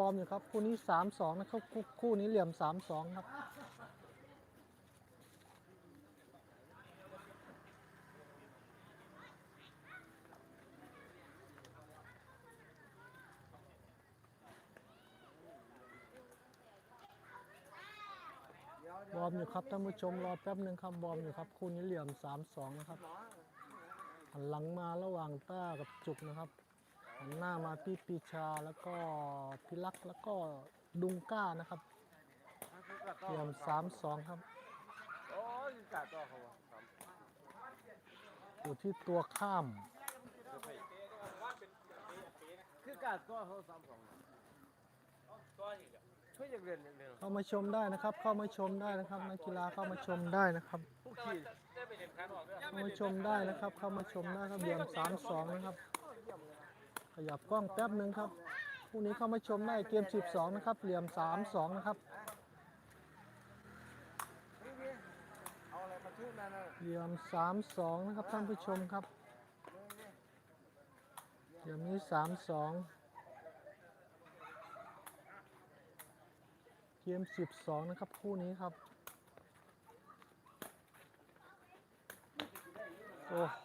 วอร์มอยู่ครับ คู่นี้สามสองนะครับคู่คู่นี้เหลี่ยมสามสองครับวอร์มอยู่ครับท่านผู้ชมรอแป๊บหนึ่งครับวอร์มอยู่ครับ คู่นี้เหลี่ยมสามสองนะครับหันหลังมาระหว่างต้ากับจุกนะครับ หันหน้ามาพี่ปีชาแล้วก็พี่ลักษณ์แล้วก็ดุงก้านะครับเหลี่ยมสามสองครับโอ้ยกาตัวเขาวะครับอยู่ที่ตัวข้ามคือกาตัวเขาสามสองช่วยอยากเรียนอยากเรียนเข้ามาชมได้นะครับ เข้ามาชมได้นะครับนักกีฬาเข้ามาชมได้นะครับผู้ขี่เข้ามาชมได้นะครับ เข้ามาชมได้ครับเหลี่ยมสามสองนะครับ ขยับกล้องแป๊บหนึ่งครับพรุ่นี้เข้ามาชมได้เกม 12 นะครับ เหลี่ยม 32 นะครับเอาอะไรมาทุบเหลี่ยม 32 นะครับท่านผู้ชมครับ เหลี่ยมนี้ 32เกม 12 นะครับ คู่นี้ครับ โอ้โห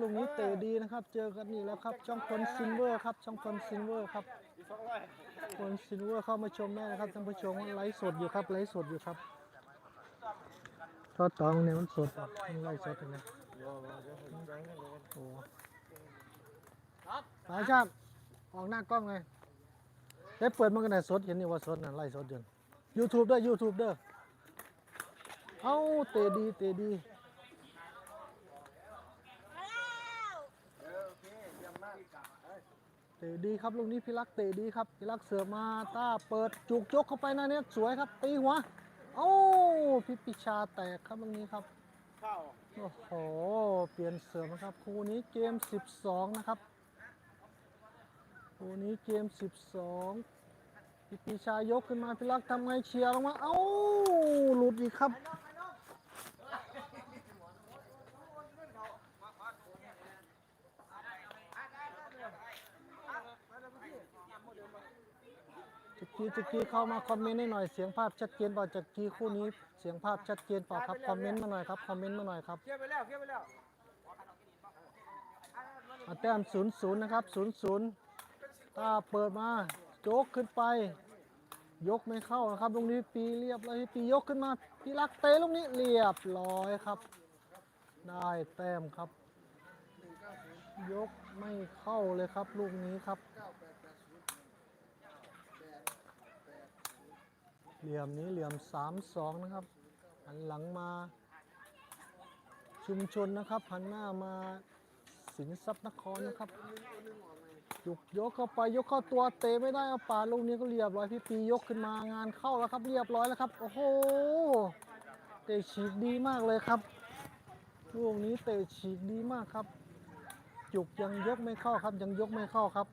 ลูกนี้เตะดีนะครับ เจอกันอีกแล้วครับ ช่องคนซินเวอร์ครับ ช่องคนซินเวอร์ครับ คนซินเวอร์เข้ามาชมได้นะครับท่านผู้ชมไลฟ์สดอยู่ครับ ไลฟ์สดอยู่ครับทอดตองเนี่ยมันสดอะมันไลฟ์สดเลยโอ้สายชาติออกหน้ากล้องเลยได้เปิดมันกันไหนสดเห็นนี่ว่าสดนะไลฟ์สดเดือนยูทูบด้วยยูทูบเด้อเอ้าเตะดีเตะดี เออโอเคเยี่ยมมากเอ้ย เตะดีครับลูกนี้พี่รักเตะดีครับพี่รักเสือมาต้าเปิดจุกยกเข้าไปหนะเนี่ยสวยครับ ตีหัวเอ้าพี่ปิชาแตกครับลูกนี้ครับเข้าโอ้โหเปลี่ยนเสริมนะครับคู่นี้เกม 12 นะครับคู่นี้เกม 12พี่ปีชายกขึ้นมาพี่รักทำไงเชียร์ลงมาเอ้าหลุดอีกครับ กรีจักรีเข้ามาคอมเมนต์ให้หน่อยเสียงภาพชัดเจนเปล่าจักรีคู่นี้เสียงภาพชัดเจนเปล่าครับคอมเมนต์มาหน่อยครับคอมเมนต์มาหน่อยครับเคลียร์ไปแล้วเคลียร์ไปแล้วอาแต้ม0 0นะครับ0 0ถ้าเปิดมาโจกขึ้นไป ยกไม่เข้านะครับตรงนี้ปีเรียบเลยปียกขึ้นมาพี่รักเตะลูกนี้เรียบร้อยครับ ได้แต้มครับ ยกไม่เข้าเลยครับลูกนี้ครับ เหลี่ยมนี้เหลี่ยม 3-2 นะครับหันหลังมา ชุมชนนะครับหันหน้ามาสินทรัพย์นครนะครับยกยกเข้าไปยกเข้าตัวเตะไม่ได้เอาป่าลูกนี้ก็เรียบร้อยพี่ปียกขึ้นมางานเข้าแล้วครับ เรียบร้อยแล้วครับโอ้โหเตะฉีกดีมากเลยครับลูกนี้เตะฉีกดีมากครับ จุกยังยกไม่เข้าครับยังยกไม่เข้าครับ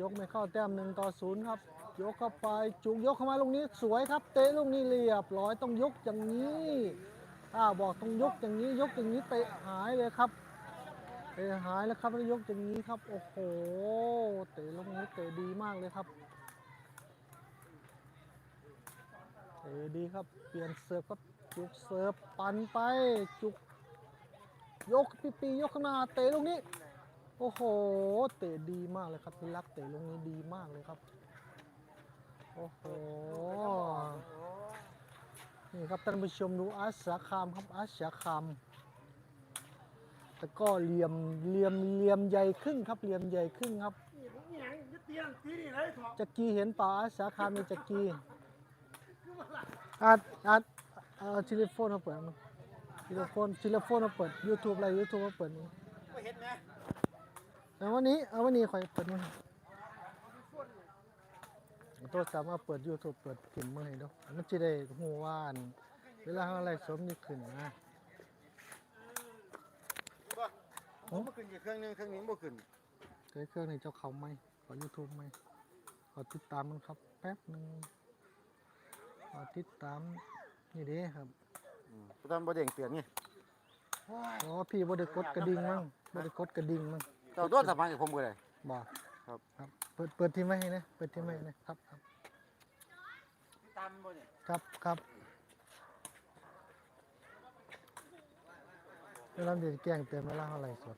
ยกไม่เข้าแต้มหนึ่งต่อศูนย์ครับ ยกเข้าไปจุกยกเข้ามาลูกนี้สวยครับ เตะลูกนี้เรียบร้อยต้องยกอย่างนี้ถ้าบอกต้องยกอย่างนี้ ยกอย่างนี้เตะหายเลยครับเตะหายแล้วครับแล้วยกอย่างนี้ครับโอ้โหเตะลูกนี้เตะดีมากเลยครับเตะดีครับเปลี่ยนเสิร์ฟครับจุกเสิร์ฟปันไปจุกยกปีปียกข้างหน้าเตะลูกนี้ โอ้โห เตะดีมากเลยครับพี่รักเตะลงนี้ดีมากเลยครับ โอ้โห นี่ครับท่านผู้ชมดูอาสาคามครับอาสาคามแต่ก็เหลี่ยมเหลี่ยมเหลี่ยมใหญ่ขึ้นครับเหลี่ยมใหญ่ขึ้นครับ จักรีเห็นป่าอาสาคามมีจักรีอัดอัดเอ่อทีเลโฟนมาเปิดมั้ยทีเลโฟนทีเลโฟนมาเปิด YouTube อะไร YouTube มาเปิดนี่ไม่เห็นไหม เอาวันนี้เอาวันนี้คอยเปิดมือโทรศัพท์มาเปิด YouTube เปิดถิ่มมือให้ดูมันจะได้หูว่านเวลาอะไรสมนี่ขึ้นนะผมมาขึ้นอีกเครื่องนึงเครื่องนี้บ่ขึ้นเคยเครื่องนี้เจ้าเขาไหมขอ YouTube ไหมขอติดตามมันครับแป๊บหนึ่งขอติดตามนี่เด้ครับตอนบ่เด้งเตือนไงอ๋อพี่บ่ได้กดกระดิ่งมั้งบ่ได้กดกระดิ่งมั้ง เจ้าตัวสะพานกับผมก็ได้ บ่ครับ ครับ เปิดเปิดทีไม่ให้นะ เปิดทีไม่ให้นะครับครับ ตามบ่เนี่ยครับครับเวลาเด็กแกล้งเตือนเวลาเท่าไหร่สด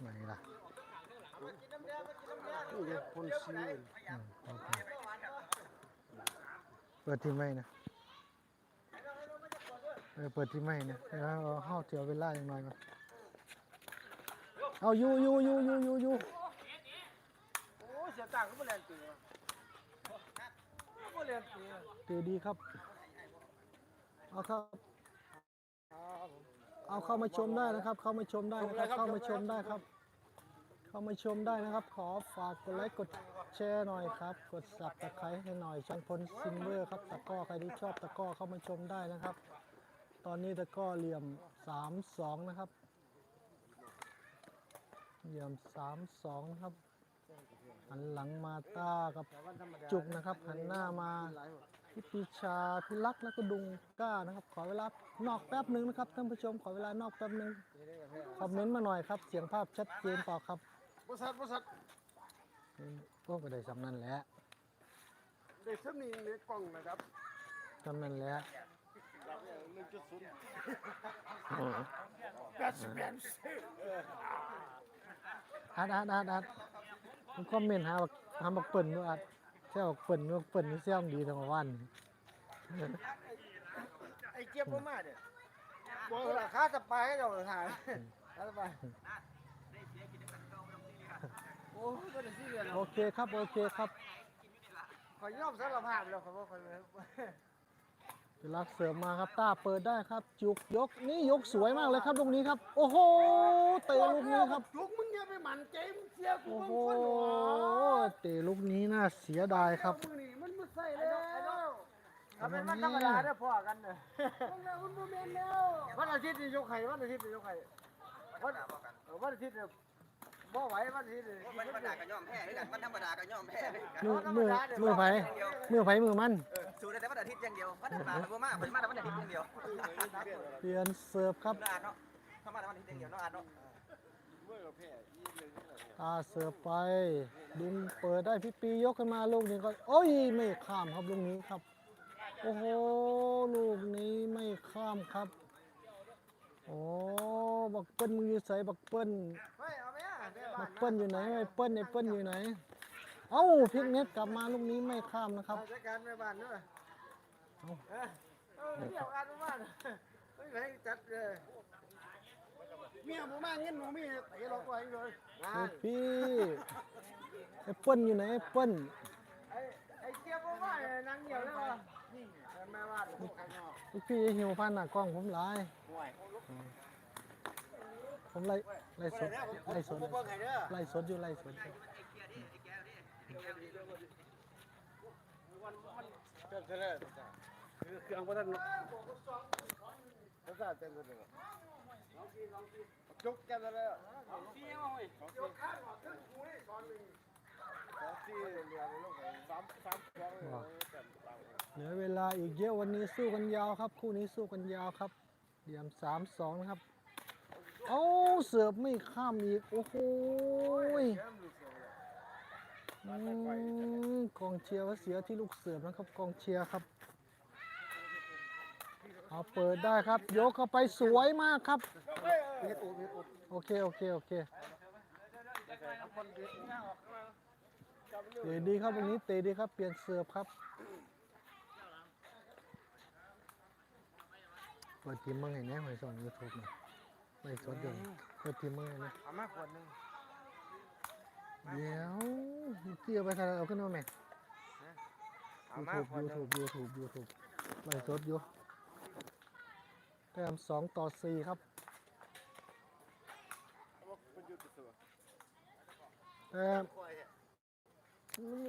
ไหนล่ะนี่เด็กคนซื้ออืมโอเคเปิดทีไม่นะเออเปิดทีไม่นะแล้วเอาเข้าเจียวเวลาอย่างน้อยก่อน เอาอยู่อยู่อยู่อยู่อยู่อยู่โอ้เสียตังค์ก็บ่แล่นตีบ่แล่นตีเจดีครับ เอาครับ เอาเข้ามาชมได้นะครับ เข้ามาชมได้นะครับ เข้ามาชมได้ครับ เข้ามาชมได้นะครับ ขอฝากกดไลค์กดแชร์หน่อยครับ กดสับตะไคร้ให้หน่อยช่างพลซินเวอร์ครับ ตะกร้อใครที่ชอบตะกร้อเข้ามาชมได้นะครับ ตอนนี้ตะกร้อเหลี่ยมสามสองนะครับ เหลี่ยมสามสองนะครับ หันหลังมาต้ากับจุกนะครับ หันหน้ามาพี่ปีชาพี่ลักษณ์แล้วก็ดุงก้านะครับ ขอเวลานอกแป๊บหนึ่งนะครับท่านผู้ชมขอเวลานอกแป๊บหนึ่งคอมเมนต์มาหน่อยครับ เสียงภาพชัดเจนเปล่าครับบ่สัตว์บ่สัตว์อืมก็ก็ได้สำนันแหล้วได้สำนีในกล่องนะครับสำนันแหล้วแปดสิบแปด อัดอัดอัดอัดผมคอมเมนต์หาบักหาบักเปิ่นด้วยอัดแค่บักเปิ่นบักเปิ่นนี่เสี่ยงดีทั้งวันไอ้เจี๊ยบบ่มาเด้บ่ราคาสปายให้เจ้าหาค่าสปายโอ้ยบ่ได้สิเรียนโอเคครับ โอเคครับขอยยอมสารภาพแล้วครับว่าขอย พี่ลักษณ์เสริมมาครับต้าเปิดได้ครับ จุกยกนี่ยกสวยมากเลยครับลูกนี้ครับ โอ้โหเตะลูกนี้ครับจุกมึงอย่าไปหมั่นใจมึงเสียกูโอ้เบิ่งโหคนหรอเตะลูกนี้น่าเสียดายครับมึงนี่มันบ่ใส่แล้วถ้าเป็นวันธรรมดาเด้อพ่อกันเด้อมันแล้วมันบ่แม่นแล้ววันอาทิตย์นี่ยกไข่วันอาทิตย์นี่ยกไข่วันเออวันอาทิตย์เนี่ย บ่ไหววันอาทิตย์นี่มันธรรมดาก็ย่อมแพ้ด้วยกันมันธรรมดาก็ย่อมแพ้ด้วยกันมือมือมือไผมือไผมือมันเออสู้ได้แต่วันอาทิตย์อย่างเดียววันธรรมดามันบ่มากมันมาแต่วันอาทิตย์อย่างเดียวเปลี่ยนเสิร์ฟครับน่าเนาะธรรมดาวันอาทิตย์อย่างเดียวเนาะอาเนาะตาเสิร์ฟไปดึงเปิดได้พี่ปียกขึ้นมาลูกนี้ก็โอ้ยไม่ข้ามครับลูกนี้ครับโอ้โหลูกนี้ไม่ข้ามครับโอ้บักเปิ้ลมึงอยู่ใส่บักเปิ้ล เฮ้ยเอาไหมอะแม่บ้าบันกเปิ้ลอยู่ไหนไอ้เปิ้ลไอ้เปิ้ลอยู่ไหน เอ้าพลิกเน็ตกลับมาลูกนี้ไม่ข้ามนะครับ ราชการแม่บ้านเด้อเอาเออเออเดี๋ยวการแม่บ้านเฮ้ยให้จัดเลยเมียผมมาเงินหนูมีเตะเราไว้เลยงาเฮ้ยนพี่ไอ้เปิ้ลอยู่ไหนไอ้เปิ้ลไอ้ไอ้เจี๊ยบผมว่าเนี่ยนางเหี่ยวแล้วว่ะนี่แม่บ้านข้างนอกลูกพี่หิวพันหน้ากล้องผมหลาย ห่วย ผมไล่ไล่สดไล่สดอไล่สดอยู่ไล่สดอยู่เจ้าเด้อคือเครื่องบ่ทันภาษาเต็มเลยจุกแกนเลยเอาซี่มาเว้ยเอาซี่เอาซี่เหลือลงไปสามสามสองเลยเหลือเวลาอีกเยอะวันนี้สู้กันยาวครับ คู่นี้สู้กันยาวครับเหลี่ยมสามสองนะครับ เอาเสิร์ฟไม่ข้ามอีก โอ้โหอกองเชียร์ว่าเสียที่ลูกเสิร์ฟนะครับกองเชียร์ครับ เอาเปิดได้ครับ ยกเข้าไปสวยมากครับโอเคโอเคโอเคเตะดีครับวันนี้เตะดีครับเปลี่ยนเสิร์ฟครับเปิดทีมเมื่อไงเนี่ยหอยสองยูทูบเนี่ย ไม่สดอยู่เปิดทีมเมื่อไงเนี่ยเอามาขวดนึงเดี๋ยวเกี่ยวไปทางเอาขึ้นมาไหมเอายูมาทูบขวดยูนึทูงบยูทูบยูทูบไม่สดอยู่แต้มสองต่อสี่ครับแต้ม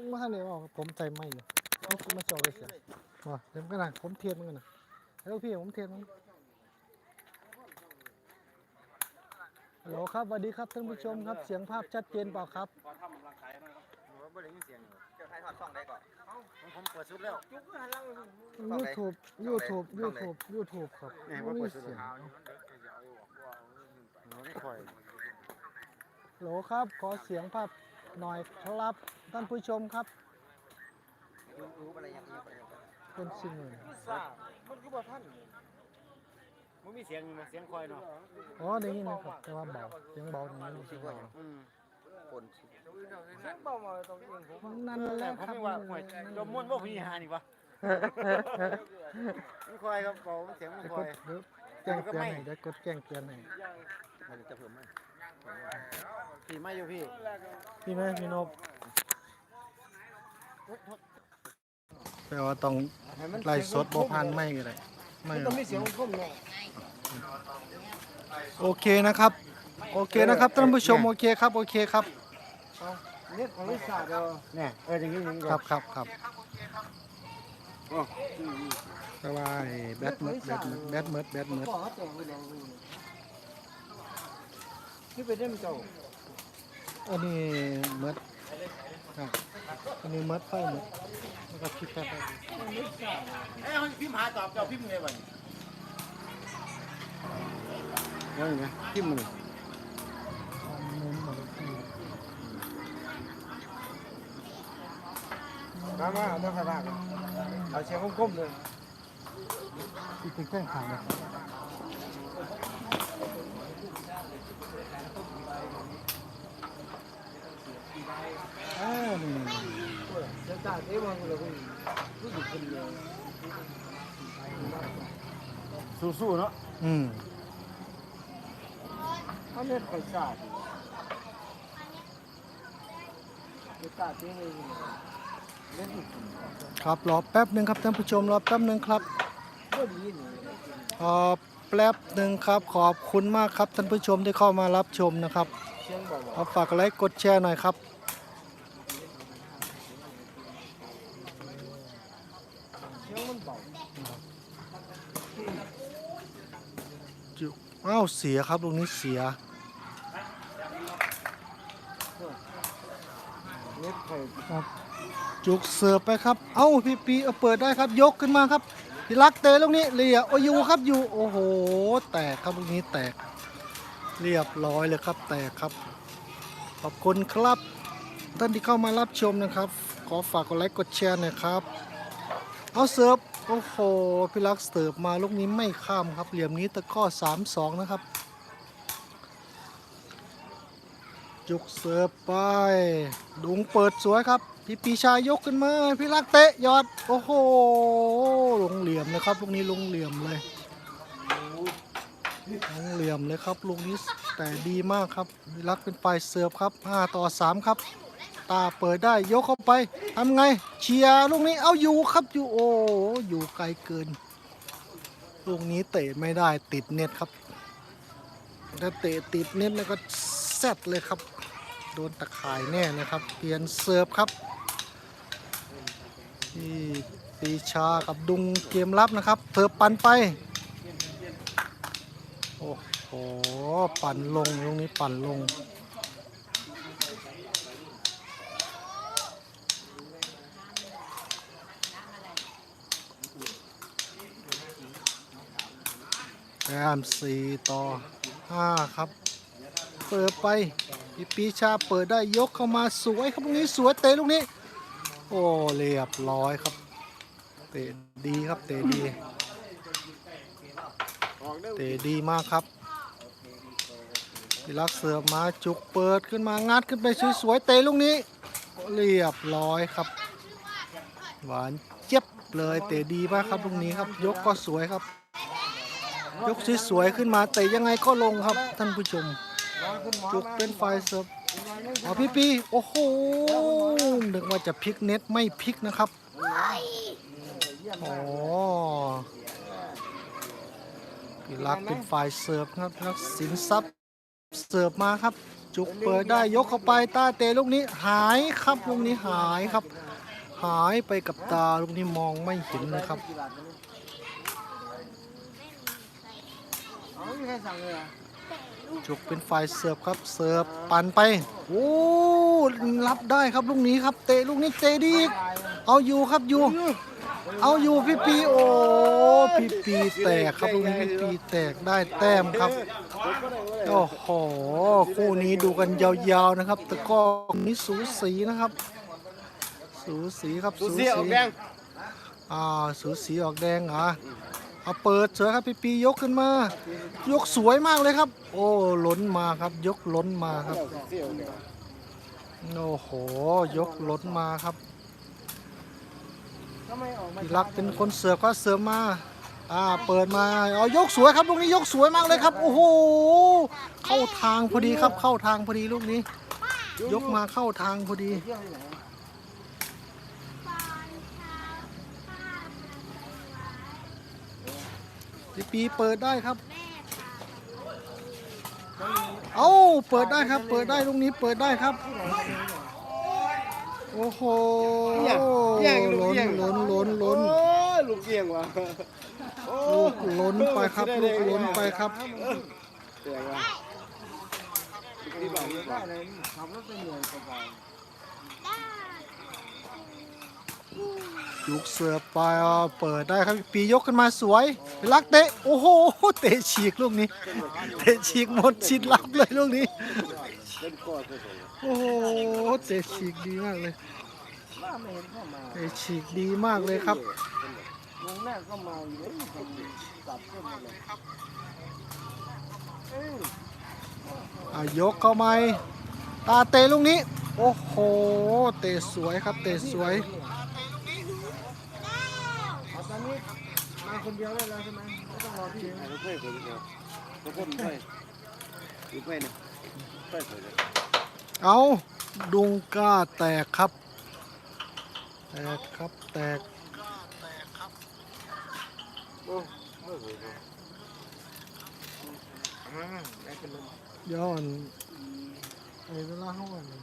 เมื่อไหร่ออกผมใจไหมอยู่เอามาจอไปเสียว่ะเดี๋ยวกันนะผมเทียนมันกันนะแล้วพี่ผมเทียนมันฮัล โหลครับสวัสดีครับท่านผู้ชมครับเสียงภาพชัดเจนเปล่าครับเจ้าไทยทอดช่องได้ก่อนเอาผมเปิดสุดแล้วจุกหันหลัง YouTube YouTube YouTube YouTube ครับนี่ไม่ว่ามีเปิดสุดเสียงแล้วไม่ค่อยโหลครับขอเสียงภาพหน่อยครับท่านผู้ชมครับยูทูบอะไรอย่างเงี้ยเป็นสิ่งหนึ่งมันก็บ่ทัน มันมีเสียงเสียงคอยเนาะอ๋อได้ยินนะครับแต่ว่าเบาเสียงเบาอย่างนี้ชื่อว่าอย่างอืมคนเสียงเบามาตรงเองผมนั่นแหละผมครับไม่ว่าห่วยจมม่วนบ่พี่หานี่วะมันคอยครับเบามันเสียงมันจะคกอดยเดี๋ยวแจ้งเตือนให้จะกดแจ้งเตือนให้มันจะเพิ่มไหมพี่ไม่อยู่พี่พี่ไหมพี่นพแปลว่าต้องไล่สดบ่พันไม่ก็ได้ไม่หรต้อองกมีเสียงคมเนาะโอเคนะครับ โอเคนะครับท่านผู้ชมโอเคครับโอเคครับเน็ตของลิซ่าเด้อเนี่ยเอออย่างนี้อย่างนี้ครับครับครับแต่ว่าไอ้แบตเมิดแบตเมิดแบตเมิดแบตเมิดพ่อเขาแต่งไว้แล้วนี่เป็นเรื่องเจ้าอันนี้เมิดครับ อันนี้เมิดไฟเมิดแล้วก็คิดแค่ไปเอ้ยเขาพิมพ์หาตอบเจ้าพิมพ์ไงบัดนี้ว่าอย่างไงพิมพ์มันมุมหมดที่มามาเอามาขนาดเอาเสียงคมๆเลยที่เป็นแจ้งข่าวนะครับอ่านี่เสู้ๆเนาะอืมเขาเล่นไปซาดไปซาดที่นี่เล่นสุดครับรอแป๊บหนึ่งครับท่านผู้ชมรอแป๊บหนึ่งครับก็ดีนี่รอแป๊บหนึ่งครับ ขอบคุณมากครับท่านผู้ชมที่เข้ามารับชมนะครับเสียงเบาเอาฝากไลค์กดแชร์หน่อยครับ ๆเสียงมันเบา จุอ้าวเสียครับตรงนี้เสียเน็ตไฟครับจุกเสิร์ฟไปครับ เอ้าพี่ปีเอาเปิดได้ครับยกขึ้นมาครับพี่รักเตะลูกนี้เรียโออยูครับอยู่โอ้โห แตกครับลูกนี้แตก เรียบร้อยเลยครับ แตกครับ ขอบคุณครับ ท่านที่เข้ามารับชมนะครับ ขอฝากกดไลค์กดแชร์หน่อยครับ เอาเสิร์ฟ โอ้โหพี่รักเสิร์ฟมาลูกนี้ไม่ข้ามครับ เหลี่ยมนี้ตะข้อ3-2นะครับ จุกเสิร์ฟไป ดุงเปิดสวยครับ พี่ปีชายกขึ้นมา พี่รักเตะยอด โอ้โห ลงเหลี่ยมเลยครับลูกนี้ลงเหลี่ยมเลย ลงเหลี่ยมเลยครับลูกนี้แต่ดีมากครับพี่รักเป็นฝ่ายเสิร์ฟครับ5ต่อ3ครับ ตาเปิดได้ยกเข้าไปทำไงเชียร์ลูกนี้เอาอยู่ครับอยู่โอ้อยู่ไกลเกินลูกนี้เตะไม่ได้ติดเน็ตครับถ้าเตะติดเน็ตแล้วก็แซดเลยครับ โดนตะข่ายแน่นะครับ เปลี่ยนเสิร์ฟครับที่ปีชากับดุงเกมรับนะครับเสิร์ฟปั่นไปโอ้โหปั่นลงตรงนี้ปั่นลง แต้มสี่ต่อห้าครับ เปิดไปพี่ปีชาเปิดได้ยกเข้ามาสวยครับลูกนี้สวยเตะลูกนี้ โอ้เรียบร้อยครับ เตะดีครับเตะดี เตะดีมากครับพิรักเสือมาจุกเปิดขึ้นมางัดขึ้นไปสวยๆเตะลูกนี้ เรียบร้อยครับ หวานเจ็บเลยเตะดีมากครับลูกนี้ครับ ยกก็สวยครับ ยกสวยๆขึ้นมาเตะยังไงก็ลงครับท่านผู้ชมจุกเป็นไฟเสิร์ฟอ๋อพี่ปีโอ้โหนึกว่าจะพลิกเน็ตไม่พลิกนะครับอ๋อพี่รักเป็นฝ่ายเสิร์ฟครับนักสินทรัพย์เสิร์ฟมาครับ จุกเปิดได้ยกเข้าไปตาเตะลูกนี้หายครับลูกนี้หายครับ หายไปกับตาลูกนี้มองไม่เห็นเลยครับ เอาไม่มีใครสั่งเลยอะจุกเป็นฝ่ายเสิร์ฟครับ เสิร์ฟปั่นไป โอ้รับได้ครับลูกนี้ครับ เตะลูกนี้เตะดีอีกเอาอยู่ครับอยู่ เอาอยู่พี่ปีโอ้พี่ปีแตกครับลูกนี้พี่ปีแตกได้แต้มครับโอ้โหคู่นี้ดูกันยาวๆนะครับแต่ก็นี้สูสีนะครับ สูสีครับสูสีออกแดงอ่าสูสีออกแดงเหรอ เอาเปิดเสือครับพี่ปียกขึ้นมา ยกสวยมากเลยครับ โอ้ล้นมาครับ ยกล้นมาครับโอ้โห ยกล้นมาครับพี่รักเป็นคนเสือก็เสือมาอ่าเปิดมาเอายกสวยครับลูกนี้ยกสวยมากเลยครับ โอ้โหเข้าทางพอดีครับ เข้าทางพอดีลูกนี้ ยกมาเข้าทางพอดี เที่ยวที่ไหนพี่ปีเปิดได้ครับ เอาเปิดได้ครับ เปิดได้ลูกนี้เปิดได้ครับ โอ้โหล้นล้นล้นล้นโอ้ยลูกเกียงว่ะโอ้ลูกล้นไปครับ ลูกล้นไปครับเกียงว่ะที่บอกที่บอกเลยขับรถไปเหนื่อ ยสบายกเสือไปอะเปิดได้ครับปียกขึ้นมาสวยลักเตะโอ้โหเตะฉีกลูกนี้ เตะฉีกหมดชิดลับเลยลูกนี้โอ้โหเตะฉีกดีมากเลยเตะฉีกดีมากเลยครับวงแรกก็มาอยู่แล้วคนจับเส้นเลยเอ้ยอะยกเข้ามาตาเตะลูกนี้ โอ้โห เตะสวยครับ เตะสวย เอาตอนนี้ มาคนเดียวได้แล้วใช่ไหมไม่ต้องรอพี่ไม่เคยคนเดียวทุกคนไปอยู่ไปเนี่ยไปเลยเอาดุงก้าแตกครับ แตกครับแตกโอ้ไม่เคยเลยย้อนไอ้เวลาห้องอันนี้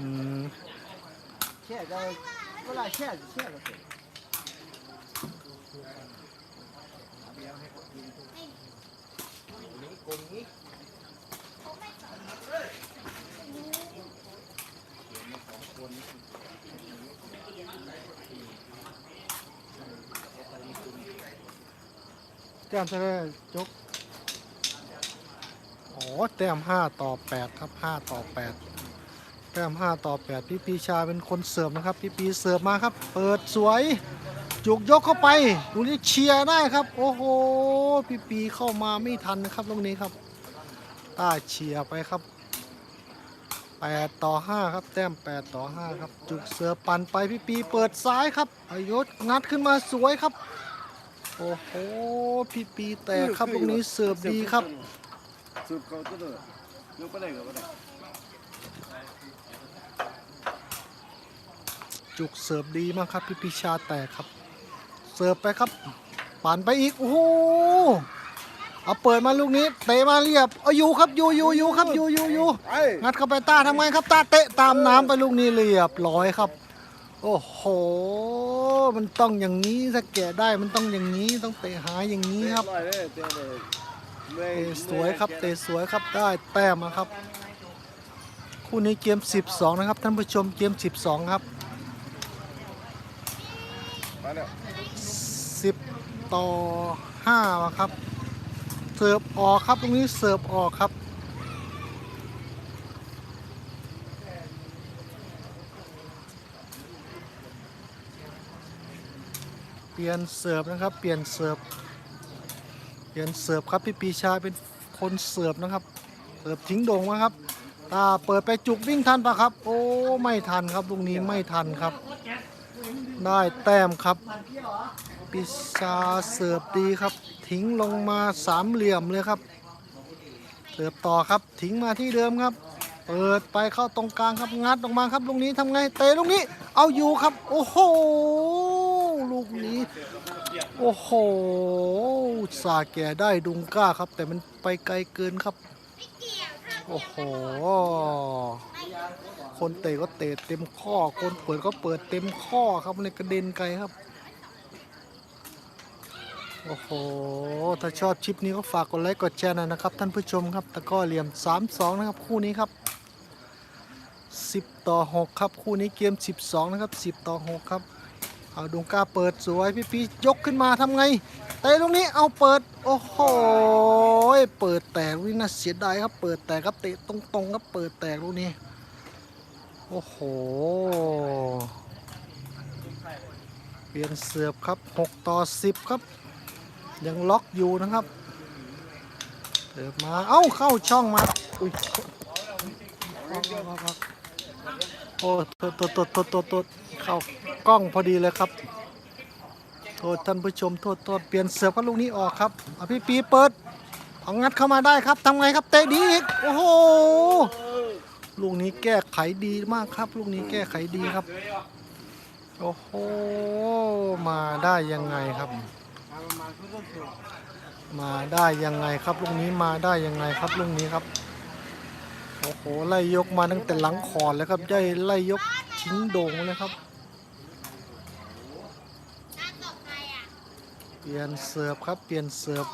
อืมแช่จะเวลาแช่แช่ก็เสร็จแต้มเท่าไหรยกอ๋อ แต้มห้าต่อแปดครับห้าต่อแปด แต้มห้าต่อแปดพี่ปีชาเป็นคนเสิร์ฟนะครับ พี่ปีเสิร์ฟมาครับ เปิดสวย จุกยกเข้าไปลูกนี้เชียร์ได้ครับ โอ้โห พี่ปีเข้ามาไม่ทันนะครับลูกนี้ครับต้าเชียร์ไปครับ 8 ต่อ 5 ครับ แต้ม 8 ต่อ 5 ครับ จุกเสือปั่นไปพี่ปีเปิดซ้ายครับอายศงัดขึ้นมาสวยครับ โอ้โห พี่ปีแตกครับลูกนี้เสิร์ฟดีครับสูบเขาตัวเดียวลูกไปไหนก็ไปไห จุกเสิร์ฟดีมากครับพี่ปีชาแตกครับ เสิร์ฟไปครับปั่นไปอีกโอ้โหเอาเปิดมาลูกนี้เตะมาเรียบเอาอยู่ครับอยู่อยู่อยู่ครับอยู่อยู่อยู่ไอ้งัดเข้าไปตาทำไงครับตาเตะตามน้ำไปลูกนี้เรียบร้อยครับ โอ้โห มันต้องอย่างนี้ถ้าแกะได้มันต้องอย่างนี้ต้องเตะหาอย่างนี้ครับลอยเลยเจ๊เลยเมื่อยเตะสวยครับเตะสวยครับได้แต้มนะครับ คู่นี้เกม 12 นะครับท่านผู้ชมเกม 12 ครับ มาแล้ว10ต่อ5ครับ เสิร์ฟออกครับตรงนี้เสิร์ฟออกครับเปลี่ยนเสิร์ฟนะครับ เปลี่ยนเสิร์ฟเปลี่ยนเสิร์ฟครับพี่ปีชาเป็นคนเสิร์ฟนะครับ เสิร์ฟทิ้งโด่งมาครับตาเปิดไปจุกวิ่งทันปะครับ โอ้ไม่ทันครับลูกนี้ไม่ทันครับ ได้แต้มครับ ปิชาเสิร์ฟดีครับ ทิ้งลงมาสามเหลี่ยมเลยครับ เสิร์ฟต่อครับทิ้งมาที่เดิมครับ เปิดไปเข้าตรงกลางครับงัดออกมาครับลูกนี้ทำไงเตะลูกนี้ เอาอยู่ครับ โอ้โหลูกนี้ โอ้โหสาแก่ได้ดุงก้าครับ แต่มันไปไกลเกินครับ โอ้โห คนเตะก็เตะเต็มข้อ คนเปิดก็เปิดเต็มข้อครับในกระเด็นไกลครับ โอ้โห ถ้าชอบคลิปนี้ก็ฝากกดไลค์กดแชร์หน่อยนะครับ ท่านผู้ชมครับ ตะก้อเหลี่ยม 3-2 นะครับ คู่นี้ครับ 10 ต่อ 6 ครับ คู่นี้เกม 12 นะครับ 10 ต่อ 6 ครับเอาดวงกล้าเปิดสวยพี่ปียกขึ้นมาทำไงเตะตรงนี้เอาเปิดโอ้โหเปิดแตกนี่น่าเสียดายครับ เปิดแตกครับเตะตรงๆครับเปิดแตกลูกนี้ โอ้โห เปลี่ยนเสือบครับ 6 ต่อ 10 ครับ ยังล็อกอยู่นะครับเสือบมา เอ้า เข้าช่องมา อุ้ยโอ้โทษโทษโทษโทษโทษเข้ากล้องพอดีเลยครับ โทษท่านผู้ชม โทษโทษเปลี่ยนเสือบครับลูกนี้ออกครับอพี่ปีเปิดเอางัดเข้ามาได้ครับทำไงครับ เตะดีอีก โอ้โห ลูกนี้แก้ไขดีมากครับ ลูกนี้แก้ไขดีครับ โอ้โห มาได้ยังไงครับ มาได้ยังไงครับ ลูกนี้มาได้ยังไงครับ ลูกนี้ครับ โอ้โห ไล่ยกมาตั้งแต่หลังคอนแล้วครับได้ไล่ยกทิ้งโด่งเลยครับ เปลี่ยนเสิร์ฟครับ เปลี่ยนเสิร์ฟ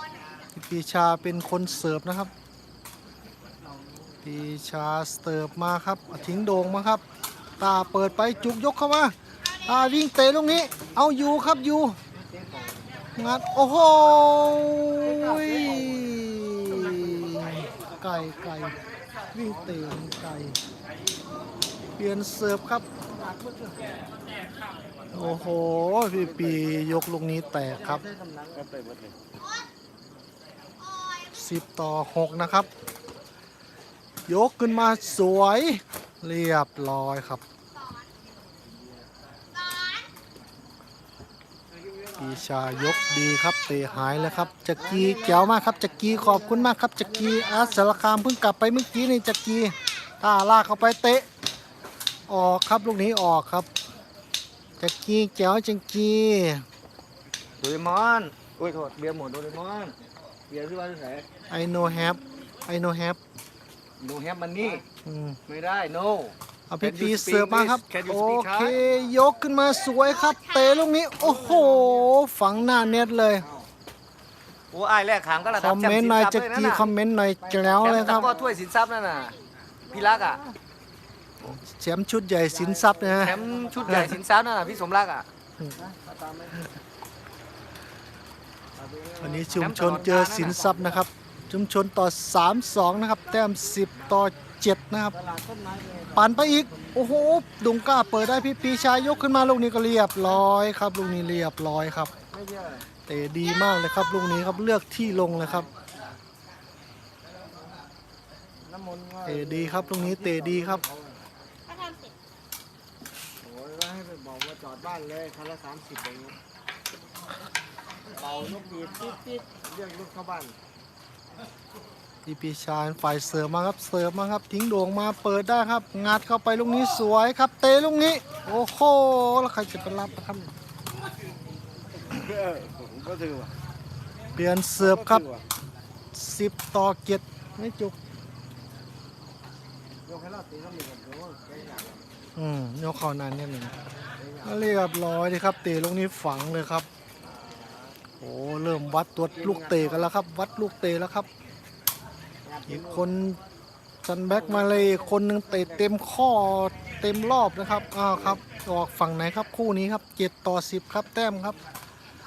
ปีชาเป็นคนเสิร์ฟนะครับ ปีชาสเสิร์ฟมาครับทิ้งโด่งมาครับ ตาเปิดไปจุกยกเข้ามาตาวิ่งเตะลูกนี้ เอาอยู่ครับอยู่งัดโอ้โหไก่ไก่วิ่งเตะไก่เปลี่ยนเสิร์ฟครับ โอ้โห พี่ปียกลูกนี้แตกครับ 10 ต่อ 6 นะครับ ยกขึ้นมาสวยเรียบร้อยครับปีชายกดีครับเตะหายแล้วครับจักรีแจ๋วมากครับจักรีขอบคุณมากครับจักรีอาร์ตสารคามเพิ่งกลับไปเมื่อกี้นี่จักรีตาลากเข้าไปเตะออกครับลูกนี้ออกครับจักรีแจ๋วจักรีโดเรมอนโอ้ยโทษเบียร์หมดโดเรมอนเบียร์ที่ว่าที่ไหนไอโนแฮปไอโนแฮป โนแฮมมันนี่ไม่ได้ no เอาพี่ Can you ปี speak เสิร์ฟมาครับ English? Can you โอ speak เค Thai? ยกขึ้นมาสวยครับ เตะลูกนี้ โอ้โห ฝังหน้าเน็ตเลย โอ้ไอ้ายแรกขางก็ระคดัอบมแชมเมนป์ต์สินหน่อยทรัพย์จะเลยนั่นกีน่ะคอมเมนต์หน่อยแจ๋วเลยแชคมรับ ป์ตะกร้อถ้วยสินทรัพย์นั่นน่ะพี่รักอะแชมป์ชุดใหญ่สินทรัพย์นะฮะแชมป์ชุดใหญ่สินทรัพย์นั่นน่ะพี่สมรักอะวันนี้ชุมชนเจอสินทรัพย์นะครับ ชุมชนต่อ 3-2 นะครับ แต้ม 10 ต่อ 7 นะครับปั่นไปอีก โอ้โหดุงก้าเปิดได้พี่ปีชายยกขึ้นมาลูกนี้ก็เรียบร้อยครับ ลูกนี้เรียบร้อยครับเตะดีมากเลยครับลูกนี้ครับเลือกที่ลงเลยครับเตะดีครับลูกนี้เตะดีครับโอ้ยให้ไปบอกว่าจอดบ้านเลยคันละสามสิบเองเป่านกหวีดติ๊ดติ๊ดเรียกรถเข้าบ้าน พี่ปีชาฝ่ายเสิร์ฟมาครับเสิร์ฟมาครับทิ้งโด่งมาเปิดได้ครับ งัดเข้าไปลูกนี้สวยครับ เตะลูกนี้ โอ้โหแล้วใครจะไปรับนะครับผมก็ถือว่าเปลี่ยนเสิร์ฟครับ10ต่อเกียรติไม่จุกยกให้เราตีน้ำหนึ่งกันเดี๋ยวแกอยากอืมยกเข้านานนิดหนึ่งเรียบร้อยดีครับเตะลูกนี้ฝังเลยครับ โอ้เริ่มวัดตัวลูกเตะกันแล้วครับ วัดลูกเตะแล้วครับ อีกคนจันแบ็กมาเลยอีกคนหนึ่งเตะเต็มข้อเต็มรอบนะครับอ้าวครับออกฝั่งไหนครับคู่นี้ครับเจ็ดต่อสิบครับแต้มครับ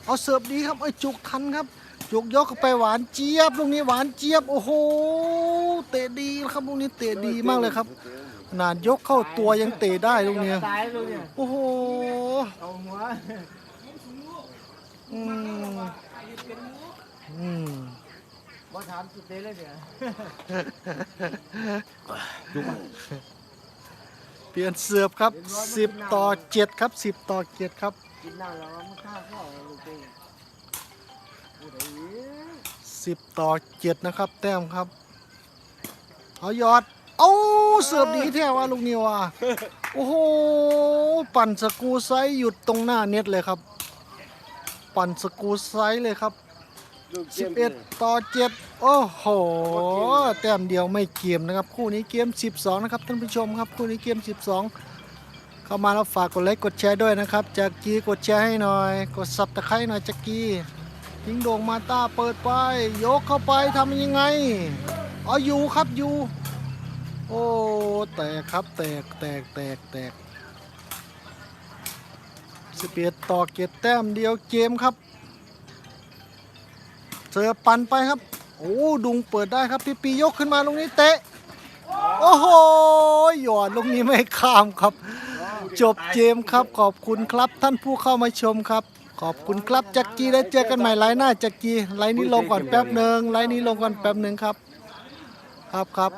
เอาเสิร์ฟดีครับไอ้จุกทันครับ จุกยกไปหวานเจี๊ยบลูกนี้หวานเจี๊ยบโอ้โหเตะดีครับลูกนี้เตะดีมากเลยครับขนาดยกเข้าตัวยังเตะได้ลูกเนี้ยโอ้โห อืมอืมบ่ถามสุดเตเลยเนี่ยเปลี่ยนเสิร์ครับ10ต่อ7ครับ10ต่อ7ครับกินน้ำแล้วมันข้าวข้าลูกเตะพูดอะไรอีก10ต่อ7นะครับ แต้มครับเอายอดเอาเสิร์ฟดีแท้ว่าลูกนี้ว่ะโอ้โห ปั่นสกูไซส์หยุดตรงหน้าเน็ตเลยครับ ปั่นสกรูไซส์เลยครับ ลูกเกม11 ต่อ 7 โอ้โห แต้มเดียวไม่เกมนะครับ คู่นี้เกม 12 นะครับท่านผู้ชมครับ คู่นี้เกม 12 เข้ามาแล้วฝากกดไลค์กดแชร์ด้วยนะครับจากกีกดแชร์ให้หน่อย กดซับตะไคร้หน่อยจากกีทิ้งโด่งมาตาเปิดไป ยกเข้าไปทำยังไงอ๋ออยู่ครับอยู่ โอ้ แตกครับแตกแตกแตกแตก สิบเอ็ดต่อเกตแต้มเดียวเกมครับเสือปันไปครับ โอ้ดุงเปิดได้ครับพี่ปียกขึ้นมาตรงนี้เตะ โอ้โหหยอดลูกนี้ไม่ข้ามครับ จบเกมครับขอบคุณครับท่านผู้เข้ามาชมครับ ขอบคุณครับจักรีแล้วเจอกันใหม่ไลน์หน้าจักรีไลน์นี้ลงก่อนแป๊บหนึ่งไลน์นี้ลงก่อนแป๊บหนึ่งครับ ครับครับ